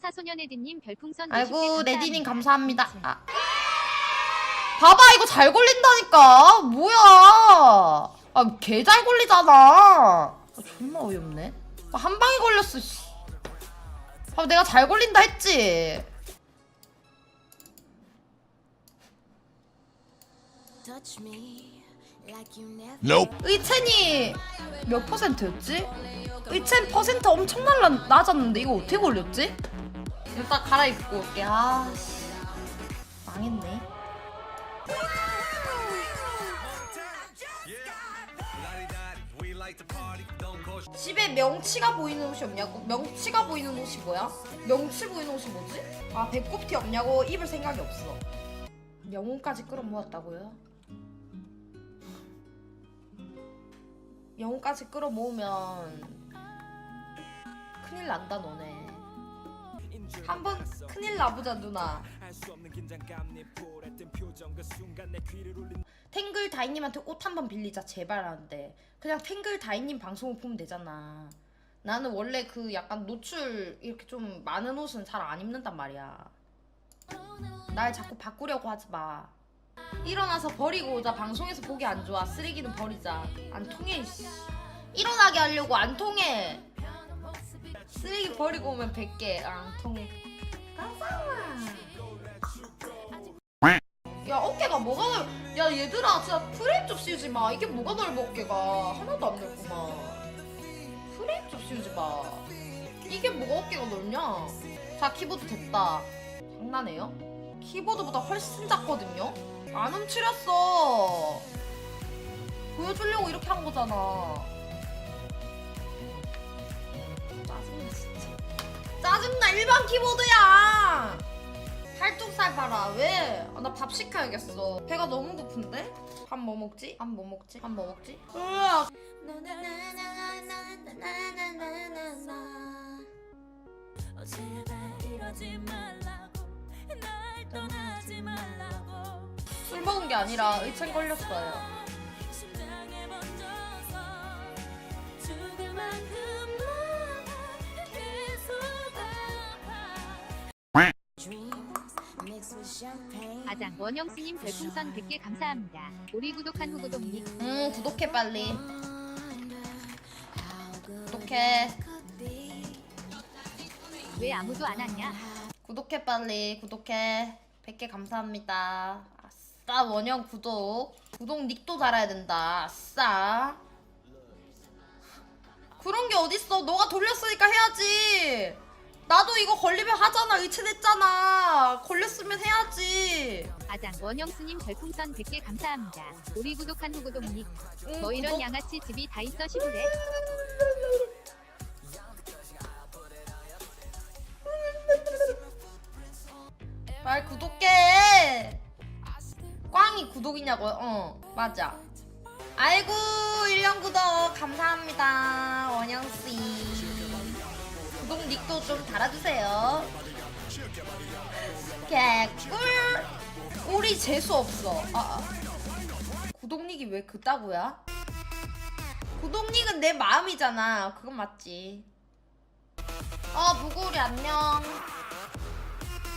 천사소년에드님 별풍선 아이고 50개 레디님 감사합니다. 아. 봐봐 이거 잘 걸린다니까. 뭐야? 아 개 잘 걸리잖아. 아, 존나 어이없네. 아, 한 방에 걸렸어. 씨. 아 내가 잘 걸린다 했지. Nope. 의첸이 몇 퍼센트였지? 의첸 퍼센트 엄청 날라, 낮았는데 이거 어떻게 걸렸지? 일단 갈아입고 올게. 아, 씨. 망했네. 집에 명치가 보이는 옷이 없냐고? 명치가 보이는 옷이 뭐야? 명치 보이는 옷이 뭐지? 아 배꼽티 없냐고 입을 생각이 없어. 영혼까지 끌어모았다고요? 영혼까지 끌어모으면 큰일 난다 너네. 한번 큰일 나보자 누나. 탱글 다이님한테 옷 한 번 빌리자 제발 하는데. 그냥 탱글 다이님 방송을 보면 되잖아. 나는 원래 그 약간 노출 이렇게 좀 많은 옷은 잘 안 입는단 말이야. 날 자꾸 바꾸려고 하지 마. 일어나서 버리고 오자. 방송에서 보기 안 좋아. 쓰레기는 버리자. 안 통해 일어나게 하려고 안 통해 쓰레기 버리고 오면 100개 안 통해 감사합니다 야 어깨가 뭐가 넓... 야 얘들아 진짜 프레임 좀 씌우지 마. 이게 뭐가 넓어 어깨가? 하나도 안 넓구만. 프레임 좀 씌우지 마. 이게 뭐가 어깨가 넓냐? 자 키보드 됐다. 장난해요? 키보드보다 훨씬 작거든요? 안 훔치렸어. 보여주려고 이렇게 한 거잖아 짜증나 일반 키보드야 팔뚝살 봐라 왜나밥 아, 시켜야겠어 배가 너무 고픈데? 밥 뭐 먹지? 밥 뭐 먹지? 밥 뭐 먹지? 으악 술 먹은 게 아니라 의창 걸렸어요 아장 원영스님 별풍선 100개 감사합니다. 우리 구독한 후구독님 음 구독해 빨리. 구독해. 왜 아무도 안 왔냐? 구독해 빨리. 구독해. 100개 감사합니다. 아싸 원형 구독. 구독 닉도 달아야 된다. 아싸. 그런 게 어딨어? 너가 해야지 나도 이거 걸리면 하잖아 의체냈잖아 걸렸으면 해야지 아장 원영스님 별풍선 100개 감사합니다. 우리 구독한 후구독님 응, 뭐 이런 구독. 양아치 집이 다 있어 시부래? 말 구독해. 꽝이 구독이냐고요? 어, 맞아. 아이고, 1년 구독 감사합니다. 원영 씨. 구독 닉도 좀 달아주세요. 개꿀. 우리 재수 없어. 아, 아. 구독 닉이 왜 그따구야? 구독 닉은 내 마음이잖아. 그건 맞지. 어, 부구리 안녕.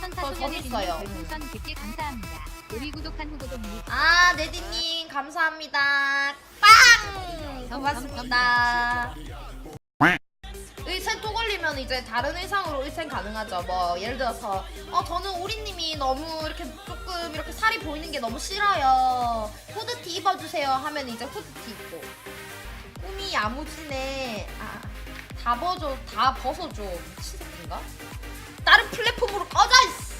저 천사소년에드님 있어요. 별풍선 100개 감사합니다. 우리 구독한 후구독님 아, 네디님 감사합니다. 빵! 고맙습니다. 걸리면 이제 다른 의상으로 의생 가능하죠. 뭐 예를 들어서 어 저는 오리님이 너무 이렇게 조금 이렇게 살이 보이는 게 너무 싫어요. 후드티 입어주세요 하면 이제 후드티 입고 꿈이 야무지네. 아, 다 벗어 다 벗어줘. 미친 새끼인가? 다른 플랫폼으로 꺼져 있어.